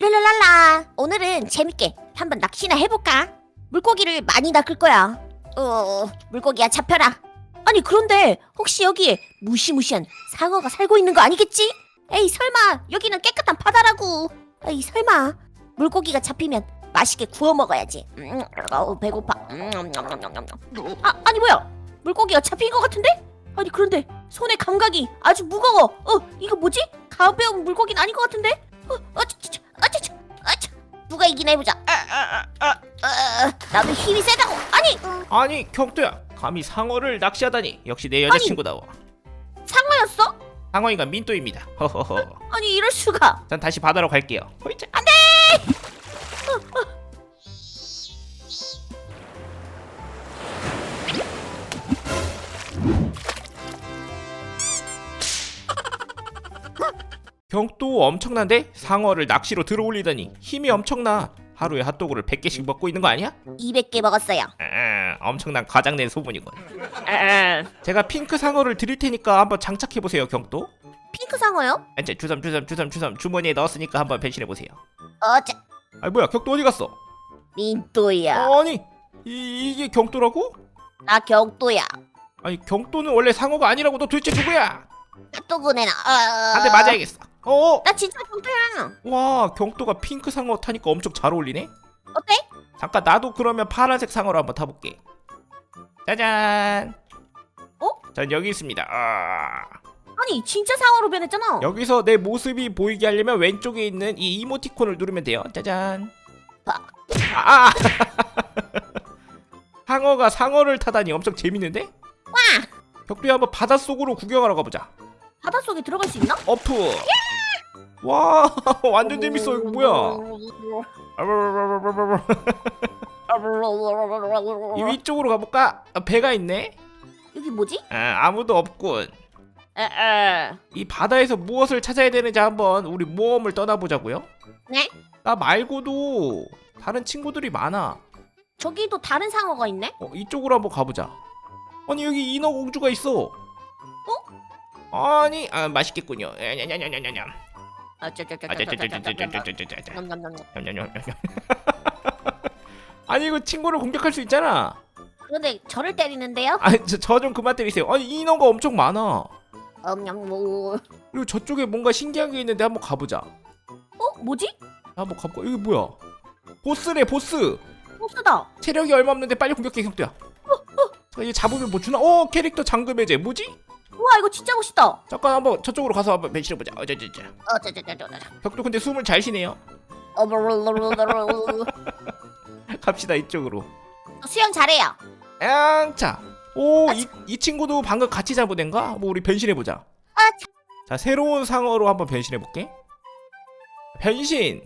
랄랄랄라 오늘은 재밌게 한번 낚시나 해볼까? 물고기를 많이 낚을 거야 어 물고기야 잡혀라 아니 그런데 혹시 여기에 무시무시한 상어가 살고 있는 거 아니겠지? 에이 설마 여기는 깨끗한 바다라고 에이 설마 물고기가 잡히면 맛있게 구워 먹어야지 음, 어우 배고파 음, 음, 음, 음. 아, 아니 뭐야 물고기가 잡힌 것 같은데? 아니 그런데 손의 감각이 아주 무거워 어 이거 뭐지? 가벼운 물고기는 아닌 것 같은데? 어차차 어차차 어차 누가 이기나 해보자. 아, 아, 아, 어, 어, 어. 나도 힘이 세다고. 아니 아니 경두야. 감히 상어를 낚시하다니 역시 내 여자친구다워 상어였어? 상어인가 민또입니다 허허허 아니 이럴 수가. 전 다시 바다로 갈게요 호이차. 안돼 경도 엄청난데? 상어를 낚시로 들어올리다니 힘이 엄청나 하루에 핫도그를 100개씩 먹고 있는 거 아니야? 200개 먹었어요. 아, 엄청난 과장된 소문이군 아, 아, 제가 핑크 상어를 드릴 테니까 한번 장착해보세요 경도 핑크 상어요? 아, 이제 주섬 주섬 주섬 주섬 주머니에 넣었으니까 한번 변신해보세요 어째 아이 뭐야 경도 어디 갔어? 민또야. 아니 이, 이게 경도라고? 나 경도야. 아니 경도는 원래 상어가 아니라고 너 도대체 누구야? 핫도그네나. 어, 어, 어... 한대 맞아야겠어 어어! 나 진짜 경태야. 와 경도가 핑크 상어 타니까 엄청 잘 어울리네? 어때? 잠깐 나도 그러면 파란색 상어로 한번 타볼게 짜잔 어? 전 여기 있습니다 아. 아니 진짜 상어로 변했잖아. 여기서 내 모습이 보이게 하려면 왼쪽에 있는 이 이모티콘을 누르면 돼요 짜잔 아! 아, 아! 상어가 상어를 타다니 엄청 재밌는데? 와! 격두야 한번 바닷속으로 구경하러 가보자 바닷속에 들어갈 수 있나? 어프 예! 와 완전 재밌어. 이거 뭐야? 이 위쪽으로 가볼까? 아, 배가 있네? 여기 뭐지? 아, 아무도 없군. 에에. 이 바다에서 무엇을 찾아야 되는지 한번 우리 모험을 떠나보자고요. 네? 나 말고도 다른 친구들이 많아. 저기도 다른 상어가 있네? 어, 이쪽으로 한번 가보자. 아니 여기 인어공주가 있어. 어? 아니 아 맛있겠군요. 냠냠냠냠냠 어쩌쩌쩌쩌쩌쩌쩌쩌쩌쩌쩌. 냠냠냠. 아니 이거 친구를 공격할 수 있잖아. 근데 저를 때리는데요? 아니 저 좀 그만 때리세요. 아니 인원가 엄청 많아. 엄냠 뭐. 그리고 저쪽에 뭔가 신기한 게 있는데 한번 가보자. 어? 뭐지? 한번 가볼까? 이게 뭐야? 보스래 보스. 보스다. 체력이 얼마 없는데 빨리 공격해 경도야. 어, 어. 이거 잡으면 뭐 주나? 어 캐릭터 잠금 해제 뭐지? 우와 이거 진짜 멋있다. 잠깐 한번 저쪽으로 가서 한번 변신해보자. 어저저저. 어쩌저쩌저쩌 격도 근데 숨을 잘 쉬네요. 어버르르르르르 갑시다 이쪽으로. 수영 잘해요. 양차 오이 이 친구도 방금 같이 잡은 앤가? 뭐 우리 변신해 보자. 아, 자. 새로운 상어로 한번 변신해 볼게. 변신!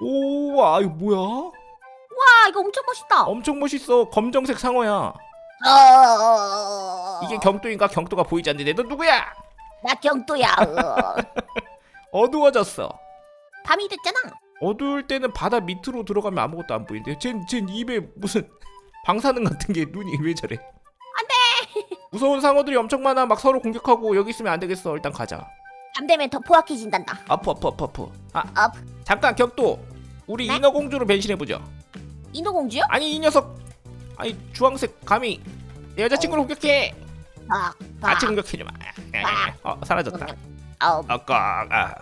오와 이거 뭐야? 와 이거 엄청 멋있다. 엄청 멋있어. 검정색 상어야. 어... 이게 경도인가? 경도가 보이지 않는데 너 누구야? 나 경도야 어. 어두워졌어. 밤이 됐잖아. 어두울 때는 바다 밑으로 들어가면 아무것도 안 보이는데 쟨, 쟨 입에 무슨 방사능 같은 게 눈이 왜 저래? 안돼! 무서운 상어들이 엄청 많아. 막 서로 공격하고 여기 있으면 안 되겠어. 일단 가자. 밤 되면 더 포악해진단다. 아프 아프 아프 아프. 아 업 잠깐 격도. 우리 네? 인어공주로 변신해보죠. 인어공주요? 아니 이 녀석. 아니 주황색 감히 내 여자친구를 공격해 박 같이 공격해주마. 어 사라졌다. 어, 아까 아.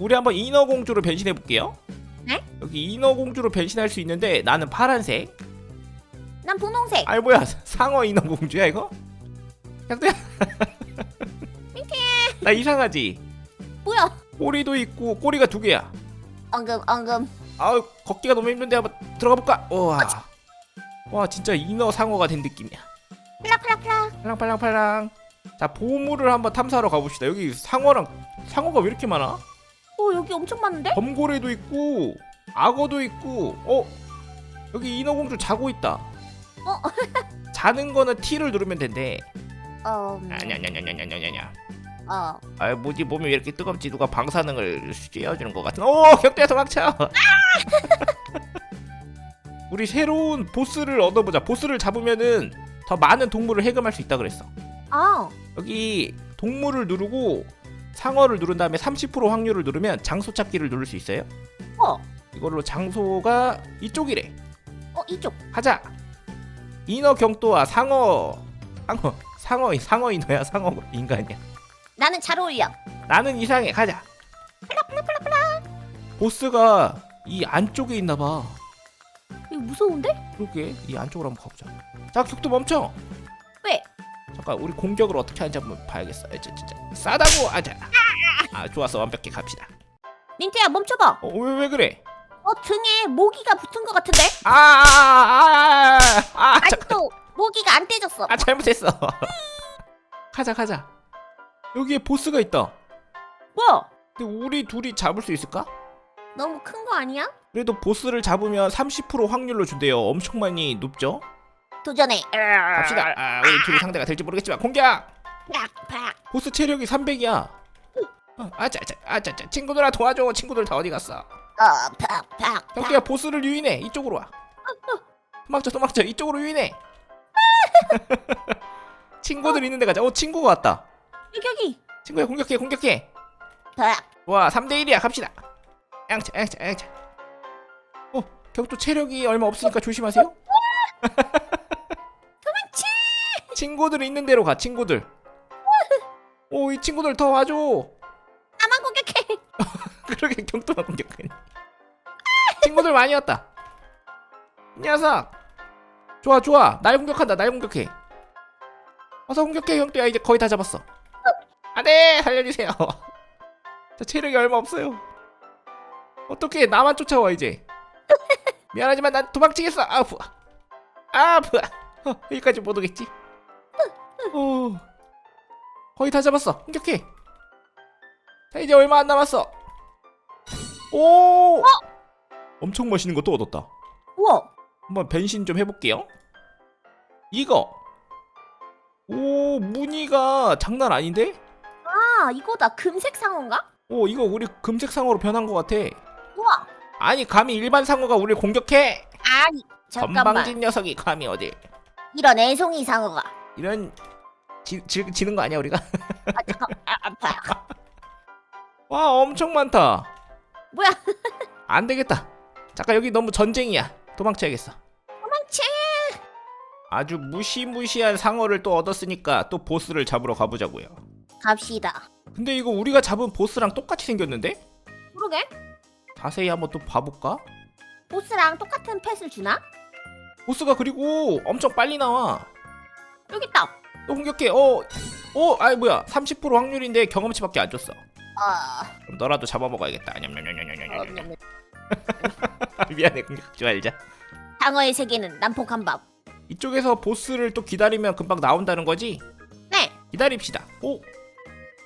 우리 한번 인어공주로 변신해 볼게요. 네? 여기 인어공주로 변신할 수 있는데 나는 파란색. 난 분홍색. 아이 뭐야. 상어 인어공주야 이거? 격도야. 나 이상하지? 뭐야? 꼬리도 있고 꼬리가 두 개야. 엉금 엉금. 아우 걷기가 너무 힘든데 한번 들어가 볼까? 우와. 와 진짜 인어 상어가 된 느낌이야 플락플락플락 팔랑팔랑팔랑. 자 보물을 한번 탐사하러 가봅시다. 여기 상어랑 상어가 왜 이렇게 많아? 어 여기 엄청 많은데? 범고래도 있고 악어도 있고 어? 여기 인어공주 자고 있다. 어? 자는 거는 T를 누르면 된대. 어, 음, 아냐냐냐냐냐냐냐. 어. 아 뭐지? 몸이 왜 이렇게 뜨겁지? 누가 방사능을 쥐어주는 것 같은. 오 격대야 도망쳐! 우리 새로운 보스를 얻어보자. 보스를 잡으면은 더 많은 동물을 해금할 수 있다 그랬어 아 여기 동물을 누르고 상어를 누른 다음에 30% 확률을 누르면 장소 찾기를 누를 수 있어요. 어, 이걸로 장소가 이쪽이래. 어 이쪽. 가자. 인어 경도와 상어 상어 상어 상어 인어야 상어 인간이야. 나는 잘 어울려. 나는 이상해 가자. 보스가 이 안쪽에 있나 봐. 이거 무서운데? 그러게 이 안쪽으로 한번 가보자. 자 격도 멈춰. 왜? 잠깐 우리 공격을 어떻게 하는지 한번 봐야겠어. 아, 진짜, 진짜. 싸다고 하자. 아 좋았어 완벽히 갑시다. 닌테야 멈춰봐. 어 왜 왜 그래? 어 등에 모기가 붙은 것 같은데? 아아아아아 아, 아, 아, 잠깐. 아직도 모기가 안 떼졌어. 아 잘못했어. 가자 가자. 여기에 보스가 있다. 뭐야? 근데 우리 둘이 잡을 수 있을까? 너무 큰 거 아니야? 그래도 보스를 잡으면 30% 확률로 준대요. 엄청 많이 높죠? 도전해. 갑시다. 아, 우리 둘이 상대가 될지 모르겠지만 공격! 보스 체력이 300이야. 어, 아자자, 아자자, 친구들아 도와줘. 친구들 다 어디 갔어? 어, 팍 팍. 혁기야 보스를 유인해. 이쪽으로 와. 도망쳐, 도망쳐. 이쪽으로 유인해. 친구들 있는 데 가자. 어, 친구가 왔다. 여기 여기. 친구야 공격해, 공격해. 팍. 와, 3대 1이야. 갑시다. 양차, 양차, 양차. 어, 격도 체력이 얼마 없으니까 조심하세요. 도망치. 친구들 있는 데로 가. 친구들. 오, 이 친구들 더 와줘. 나만 공격해. 그러게 경도만 공격하니. 친구들 많이 왔다. 이 녀석. 좋아, 좋아. 날 공격한다. 날 공격해. 어서 공격해, 형도야. 이제 거의 다 잡았어. 안돼, 살려주세요. 저 체력이 얼마 없어요. 어떻게 나만 쫓아와 이제. 미안하지만 난 도망치겠어. 아프. 아프. 어, 여기까지 못 오겠지. 어, 거의 다 잡았어. 공격해. 자 이제 얼마 안 남았어. 오! 엄청 멋있는 것도 얻었다. 우와. 한번 변신 좀 해볼게요. 이거. 오 무늬가 장난 아닌데? 아 이거다. 금색 상어인가? 오 이거 우리 금색 상어로 변한 것 같아. 우와. 아니 감히 일반 상어가 우리를 공격해? 아니 잠깐만. 건방진 녀석이 감히 어디? 이런 애송이 상어가. 이런 지, 지, 지는 거 아니야 우리가? 아 잠깐. 아, 아파. 와 엄청 많다. 뭐야? 안 되겠다. 잠깐 여기 너무 전쟁이야. 도망쳐야겠어. 도망치. 아주 무시무시한 상어를 또 얻었으니까 또 보스를 잡으러 가보자고요. 갑시다. 근데 이거 우리가 잡은 보스랑 똑같이 생겼는데? 그러게. 자세히 한번 또 봐볼까? 보스랑 똑같은 펫을 주나? 보스가 그리고 엄청 빨리 나와. 여기 있다. 또 공격해. 어, 어, 아이 뭐야? 30% 확률인데 경험치밖에 안 줬어. 아. 그럼 너라도 잡아먹어야겠다. 냠냠냠냠냠냠. 어, 미안해 공격하지 말자. 상어의 세계는 난폭한 밥. 이쪽에서 보스를 또 기다리면 금방 나온다는 거지? 네. 기다립시다. 오,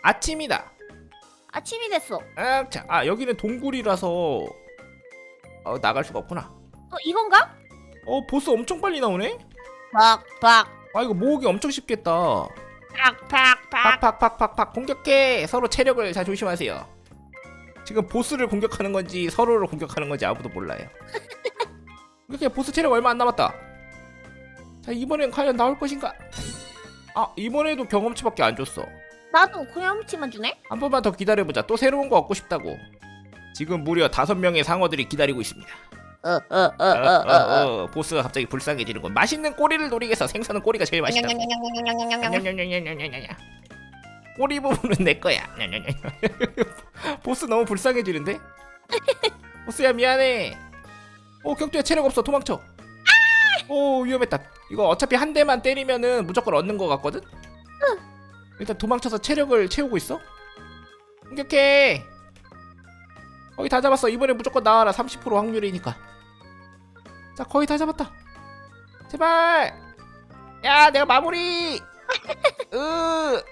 아침이다. 아침이 됐어. 아, 자, 아 여기는 동굴이라서 어, 나갈 수가 없구나. 어 이건가? 어, 보스 엄청 빨리 나오네. 팍팍. 아 이거 모으기 엄청 쉽겠다. 팍팍팍. 팍팍팍팍팍 공격해. 서로 체력을 잘 조심하세요. 지금 보스를 공격하는 건지 서로를 공격하는 건지 아무도 몰라요. 이렇게 보스 체력 얼마 안 남았다. 자 이번엔 과연 나올 것인가? 아 이번에도 경험치밖에 안 줬어. 나도 고염치만 주네. 한 번만 더 기다려보자. 또 새로운 거 얻고 싶다고. 지금 무려 다섯 명의 상어들이 기다리고 있습니다. 어, 어. 어, 보스가 갑자기 불쌍해지는군. 맛있는 꼬리를 노리겠어. 생선은 꼬리가 제일 맛있다. 꼬리 부분은 내 거야. 보스 너무 불쌍해지는데? 보스야 미안해. 오 격투야 체력 없어 도망쳐. 오 위험했다. 이거 어차피 한 대만 때리면은 무조건 얻는 거 같거든. 일단 도망쳐서 체력을 채우고 있어. 공격해. 거의 다 잡았어. 이번에 무조건 나와라. 30% 확률이니까. 자 거의 다 잡았다. 제발. 야 내가 마무리. 으.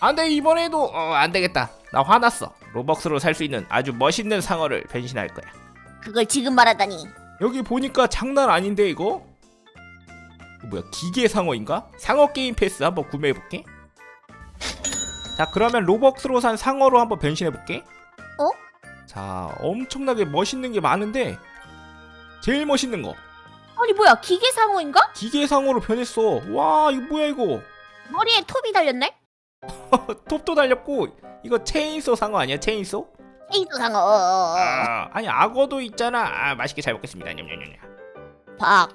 안돼 이번에도 어, 안 되겠다. 나 화났어. 로벅스로 살 수 있는 아주 멋있는 상어를 변신할 거야. 그걸 지금 말하다니. 여기 보니까 장난 아닌데 이거? 이거 뭐야 기계 상어인가? 상어 게임 패스 한번 구매해 볼게. 자 그러면 로벅스로 산 상어로 한번 변신해 볼게. 어? 자 엄청나게 멋있는 게 많은데 제일 멋있는 거 아니 뭐야 기계 상어인가? 기계 상어로 변했어. 와 이거 뭐야 이거? 머리에 톱이 달렸네? 톱도 달렸고 이거 체인소 상어 아니야 체인소? 페이도 상어. 어, 어, 어. 아, 아니 악어도 있잖아. 아, 맛있게 잘 먹겠습니다. 냠냠냠냠. 박.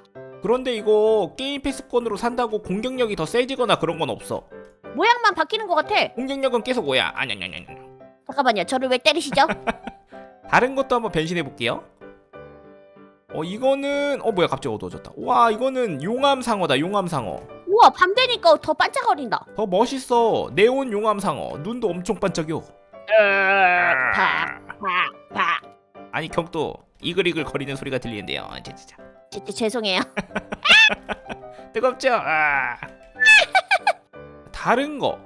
그런데 이거 게임 패스권으로 산다고 공격력이 더 세지거나 그런 건 없어. 모양만 바뀌는 것 같아. 공격력은 계속 오야. 아냐냐냐냐. 잠깐만요. 저를 왜 때리시죠? 다른 것도 한번 변신해 볼게요. 어 이거는 어 뭐야 갑자기 어두워졌다. 와 이거는 용암 상어다. 용암 상어. 우와 밤 되니까 더 반짝거린다. 더 멋있어. 네온 용암 상어. 눈도 엄청 반짝여. 박. 박. 박. 아니 경도 이글이글 거리는 소리가 들리는데요. 아, 자. 제, 제, 죄송해요. 뜨겁죠? 아. 다른 거.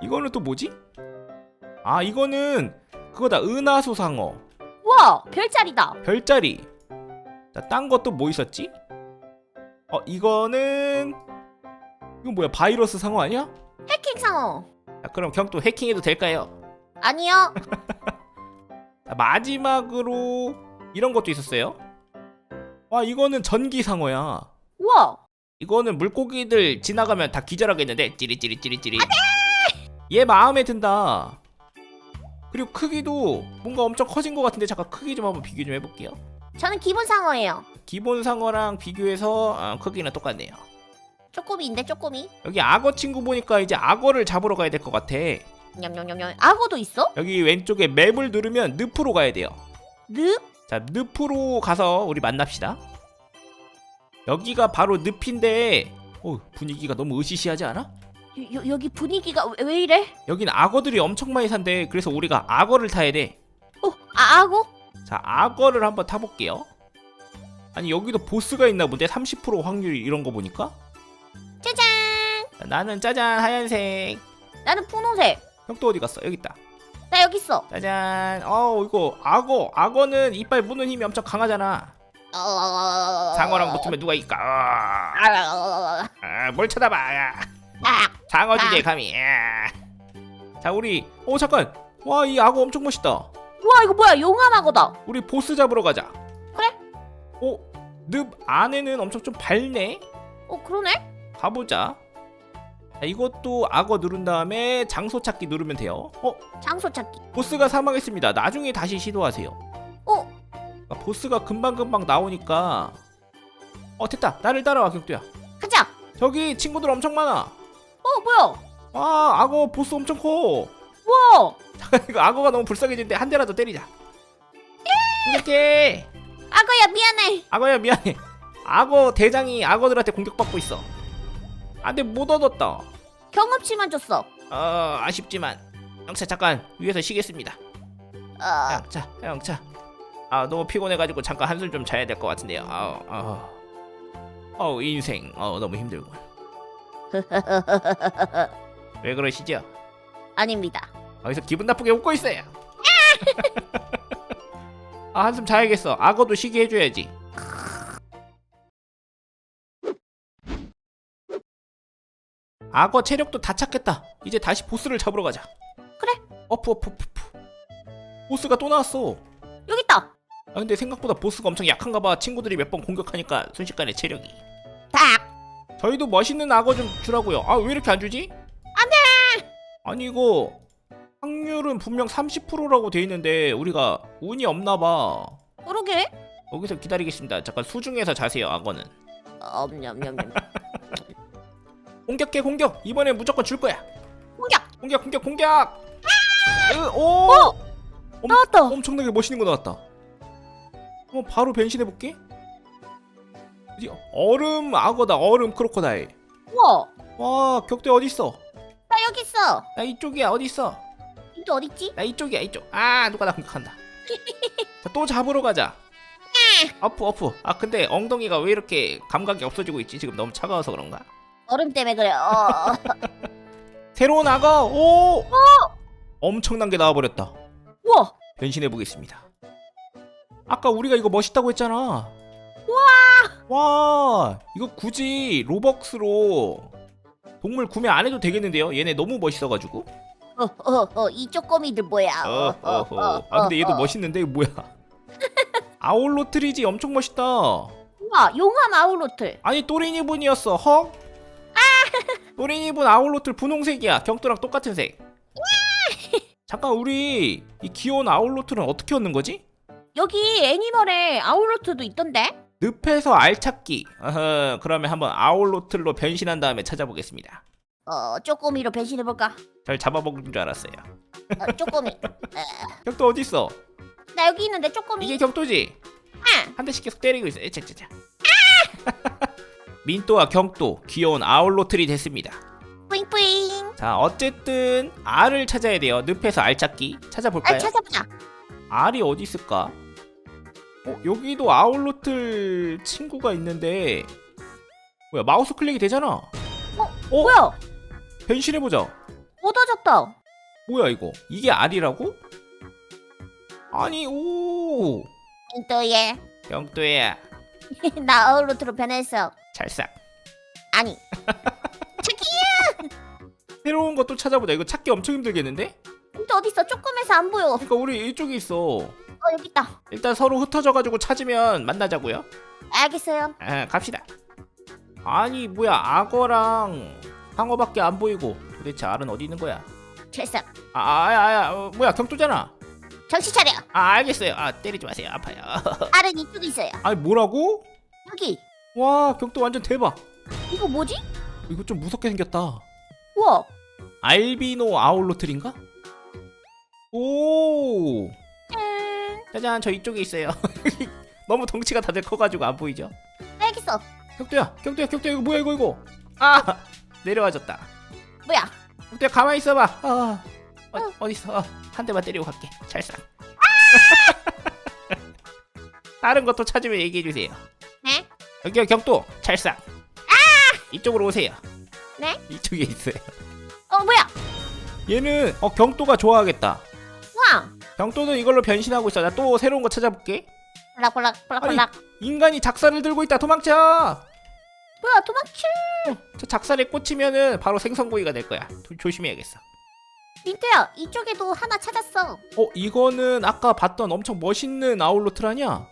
이거는 또 뭐지? 아 이거는 그거다. 은하수 상어. 우와 별자리다. 별자리. 자, 딴 것도 뭐 있었지? 어, 이거는 이건 뭐야? 바이러스 상어 아니야? 해킹 상어. 자, 그럼 경도 해킹해도 될까요? 아니요. 자, 마지막으로 이런 것도 있었어요. 와, 이거는 전기 상어야. 우와 이거는 물고기들 지나가면 다 기절하겠는데 찌릿찌릿찌릿찌릿. 얘 마음에 든다. 그리고 크기도 뭔가 엄청 커진 것 같은데 잠깐 크기 좀 한번 비교 좀 해볼게요. 저는 기본 상어예요. 기본 상어랑 비교해서 아, 크기는 똑같네요. 쪼꼬미인데 쪼꼬미. 여기 악어 친구 보니까 이제 악어를 잡으러 가야 될 것 같아. 냠냠냠냠. 악어도 있어? 여기 왼쪽에 맵을 누르면 늪으로 가야 돼요. 늪? 자, 늪으로 가서 우리 만납시다. 여기가 바로 늪인데, 어, 분위기가 너무 으시시하지 않아? 여, 여, 여기 분위기가 왜, 왜 이래? 여긴 악어들이 엄청 많이 산대. 그래서 우리가 악어를 타야 돼. 어, 아, 악어? 자, 악어를 한번 타볼게요. 아니 여기도 보스가 있나 본데 30% 확률 이런 거 보니까 짜잔! 자, 나는 짜잔 하얀색 나는 분홍색. 형 또 어디 갔어 여기 있다 나 여기 있어. 짜잔 어 이거 악어 악어는 이빨 무는 힘이 엄청 강하잖아 어... 상어랑 붙으면 누가 이까 아, 아, 아, 뭘 쳐다봐 야. 아, 상어 주제 감히 야. 자 우리 어 잠깐 와 이 악어 엄청 멋있다 우와 이거 뭐야 용암 악어다. 우리 보스 잡으러 가자 그래. 어? 늪 안에는 엄청 좀 밝네 어 그러네. 가보자 자, 이것도 악어 누른 다음에 장소 찾기 누르면 돼요. 어? 장소 찾기. 보스가 사망했습니다. 나중에 다시 시도하세요. 어? 아, 보스가 금방금방 나오니까. 어 됐다. 나를 따라와 경두야. 가자. 저기 친구들 엄청 많아. 어 뭐야? 와 악어 보스 엄청 커. 우와 이거 악어가 너무 불쌍해지는데 한 대라도 때리자. 공격해. 악어야 미안해. 악어야 미안해. 악어 대장이 악어들한테 공격받고 있어 안돼 못 얻었다. 경험치만 줬어. 어 아쉽지만. 영차 잠깐 위에서 쉬겠습니다. 어. 영차 영차. 아 너무 피곤해가지고 잠깐 한숨 좀 자야 될 것 같은데요. 아우 아우 어우 인생. 어 너무 힘들고 왜 그러시죠? 아닙니다. 어디서 기분 나쁘게 웃고 있어요. 아 한숨 자야겠어. 악어도 쉬게 해줘야지 악어 체력도 다 찼겠다 이제 다시 보스를 잡으러 가자 그래. 어프 어프 어프 어프. 보스가 또 나왔어 여기 있다. 아 근데 생각보다 보스가 엄청 약한가 봐 친구들이 몇 번 공격하니까 순식간에 체력이 딱. 저희도 멋있는 악어 좀 주라고요 아 왜 이렇게 안 주지? 안 돼 아니 이거 확률은 분명 30%라고 돼 있는데 우리가 운이 없나 봐 그러게. 여기서 기다리겠습니다 잠깐 수중에서 자세요 악어는 엄냠냠냠. 공격해 공격. 이번엔 무조건 줄 거야. 공격. 공격 공격 공격. 으, 오! 어! 엄- 나왔다. 엄청나게 멋있는 거 나왔다. 어 바로 변신해 볼게. 어디? 얼음 악어다. 얼음 크로커다일. 우와. 와 격대 어디 있어? 나 여기 있어. 나 이쪽이야. 어디 있어? 또 어디 있지? 나 이쪽이야. 이쪽. 아 누가 나 공격한다. 자, 또 잡으러 가자. 어프 어프. 아 근데 엉덩이가 왜 이렇게 감각이 없어지고 있지? 지금 너무 차가워서 그런가 얼음 때문에 그래. 어. 새로운 악어? 오 엄청난 게 나와버렸다. 우와. 변신해 보겠습니다. 아까 우리가 이거 멋있다고 했잖아. 와! 와 이거 굳이 로벅스로 동물 구매 안 해도 되겠는데요? 얘네 너무 멋있어가지고. 어 어 어 이 쪼꼬미들 뭐야? 어, 어허. 아 근데 얘도 멋있는데? 이거 뭐야? 아울로트리지. 엄청 멋있다. 우와 용암 아울로틀. 아니 또리니 분이었어. 헉? 또린이 분 아울로틀 분홍색이야 격도랑 똑같은 색 잠깐 우리 이 귀여운 아울로틀은 어떻게 얻는 거지? 여기 애니멀에 아울로트도 있던데? 늪에서 알찾기 어허, 그러면 한번 아울로틀로 변신한 다음에 찾아보겠습니다 어, 쪼꼬미로 변신해볼까? 잘 잡아먹은 줄 알았어요 어, 쪼꼬미. 격도 어딨어? 나 여기 있는데 쪼꼬미. 이게 격도지? 아, 한 대씩 계속 때리고 있어 에차차차 민또와 경도 귀여운 아울로틀이 됐습니다 뿌잉뿌잉. 자 어쨌든 알을 찾아야 돼요 늪에서 알 찾기 아, 찾아볼까요? 찾아보자. 알이 어디 있을까? 어 여기도 아울로틀 친구가 있는데 뭐야 마우스 클릭이 되잖아 어? 뭐야? 변신해보자 얻어졌다. 뭐야 이거 이게 알이라고? 아니 오 인또예. 경도야 나 아울로트로 변했어. 찰싹 아니. 새로운 것도 찾아보자 이거 찾기 엄청 힘들겠는데? 인또 어딨어? 쪼꼬매서 안 보여. 그러니까 우리 이쪽에 있어 어, 여기 있다. 일단 서로 흩어져가지고 찾으면 만나자고요 알겠어요. 아, 갑시다. 아니 뭐야 악어랑 상어밖에 안 보이고 도대체 알은 어디 있는 거야? 철석. 아, 아, 아, 어, 뭐야 경도잖아. 정신 차려. 아 알겠어요. 아 때리지 마세요 아파요. 알은 이쪽에 있어요. 아니 뭐라고? 여기. 와 경도 완전 대박. 이거 뭐지? 이거 좀 무섭게 생겼다. 우와. 알비노 아울로틀인가? 오 짠. 짜잔 저 이쪽에 있어요. 너무 덩치가 다들 커가지고 안 보이죠? 알겠어. 경도야 경도야 경도야 이거 뭐야 이거 이거 아 내려와졌다. 뭐야? 야 가만히 있어봐. 아, 어, 어디 있어? 어, 한 대만 때리고 갈게. 찰싹. 다른 것도 찾으면 얘기해 주세요. 네? 여기요 경도 찰싹. 이쪽으로 오세요. 네? 이쪽에 있어요. 어, 뭐야? 얘는 어 경도가 좋아하겠다. 와. 경도는 이걸로 변신하고 있어. 나 또 새로운 거 찾아볼게. 볼락볼락 볼락볼락. 인간이 작살을 들고 있다. 도망쳐. 뭐야? 도망칠. 저 작살에 꽂히면은 바로 생선구이가 될 거야. 도- 조심해야겠어. 민트야, 이쪽에도 하나 찾았어. 어 이거는 아까 봤던 엄청 멋있는 아니야?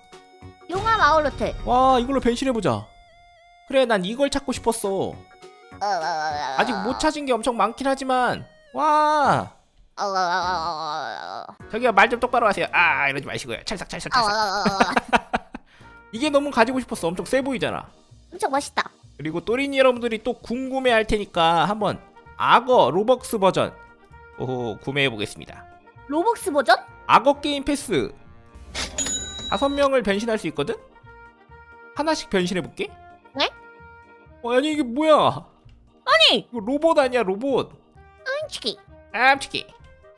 용암 아울로트. 와 이걸로 변신해 보자. 그래 난 이걸 찾고 싶었어. 어, 어, 어, 어, 아직 못 찾은 게 엄청 많긴 하지만 와 어, 어, 어, 어, 어, 저기요 말 좀 똑바로 하세요. 아 이러지 마시고요. 찰싹 찰싹 어, 어, 찰싹. 어, 어. 이게 너무 가지고 싶었어. 엄청 세 보이잖아. 엄청 멋있다. 그리고 또린이 여러분들이 또 궁금해할 테니까 한번 악어 로벅스 버전 오 구매해 보겠습니다. 로벅스 버전? 악어 게임 패스 다섯 명을 변신할 수 있거든? 하나씩 변신해 볼게. 네? 어, 아니 이게 뭐야? 아니, 이거 로봇 아니야 로봇? 치키. 깜찍이.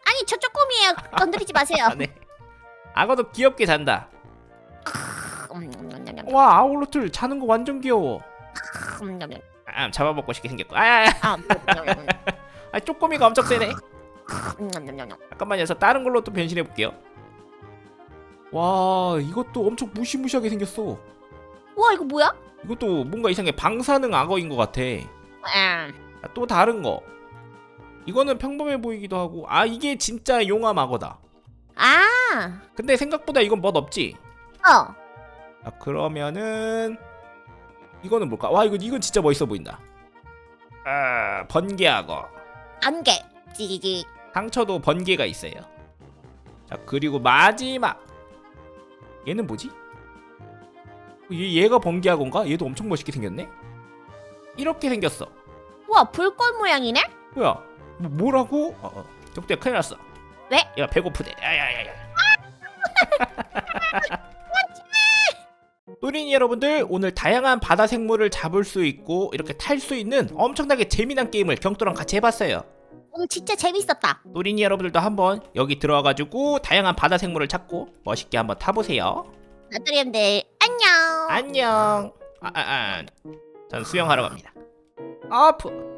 아니, 저 쪼꼬미예요. 건드리지 마세요. 아, 네. 악어도 귀엽게 잔다. 음, 와 아울로틀 자는 거 완전 귀여워. 음, 음, 음. 아 잡아먹고 싶게 생겼고. 아, 아, 아, 아, 아 쪼꼬미가 엄청 세네. 음, 음, 음, 음. 잠깐만요. 저 다른 걸로 또 변신해 볼게요. 와 이것도 엄청 무시무시하게 생겼어. 우와, 이거 뭐야? 이것도 뭔가 이상해. 방사능 악어인 것 같아. 아, 아, 또 다른 거. 이거는 평범해 보이기도 하고. 아 이게 진짜 용암 악어다. 아, 근데 생각보다 이건 멋 없지. 어. 아, 그러면은 이거는 뭘까? 와 이거 이건 진짜 멋있어 보인다. 아 번개 악어. 안개. 찌지직. 상처도 번개가 있어요. 자 그리고 마지막 얘는 뭐지? 얘 얘가 번개학원가? 얘도 엄청 멋있게 생겼네. 이렇게 생겼어. 우와, 불꽃 모양이네? 뭐야? 뭐, 뭐라고? 어, 어. 적대야 큰일 났어. 왜? 얘가 배고프대. 야야야야. 또린이 여러분들 오늘 다양한 바다 생물을 잡을 수 있고 이렇게 탈 수 있는 엄청나게 재미난 게임을 경도랑 같이 해봤어요. 오늘 진짜 재밌었다. 또린이 여러분들도 한번 여기 들어와가지고 다양한 바다 생물을 찾고 멋있게 한번 타보세요. 나트리움들 안녕. 안녕. 아, 아, 아. 전 수영하러 갑니다. 아프.